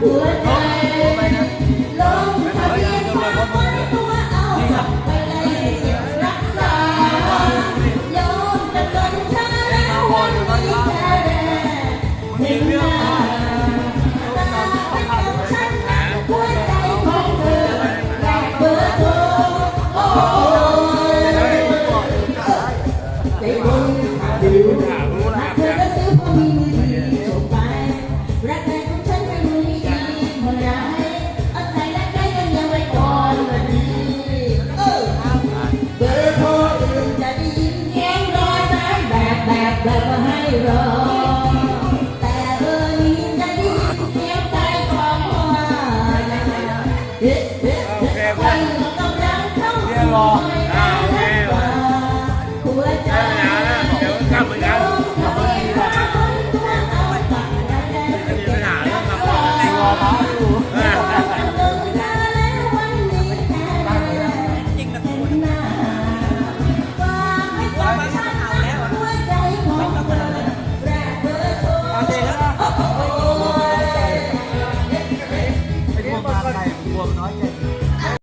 หัวใจลงทะเบียนความไว้ตัวเอากลับไปเลยเก็บรักษายอมจำนนชาแล้ววันนี้แค่แรกเห็นหน้าตาเป็นกับฉันนะหัวใจของเธออยากเบอร์โทรโอ้ยใจบุญขาดดูรักเธอก็ซื้อพอมี แบบมาให้รอ แต่เบอร์นี้ไยินเสียใจขวาเอ๊ะเอ๊ะคนต้องรักยกรอ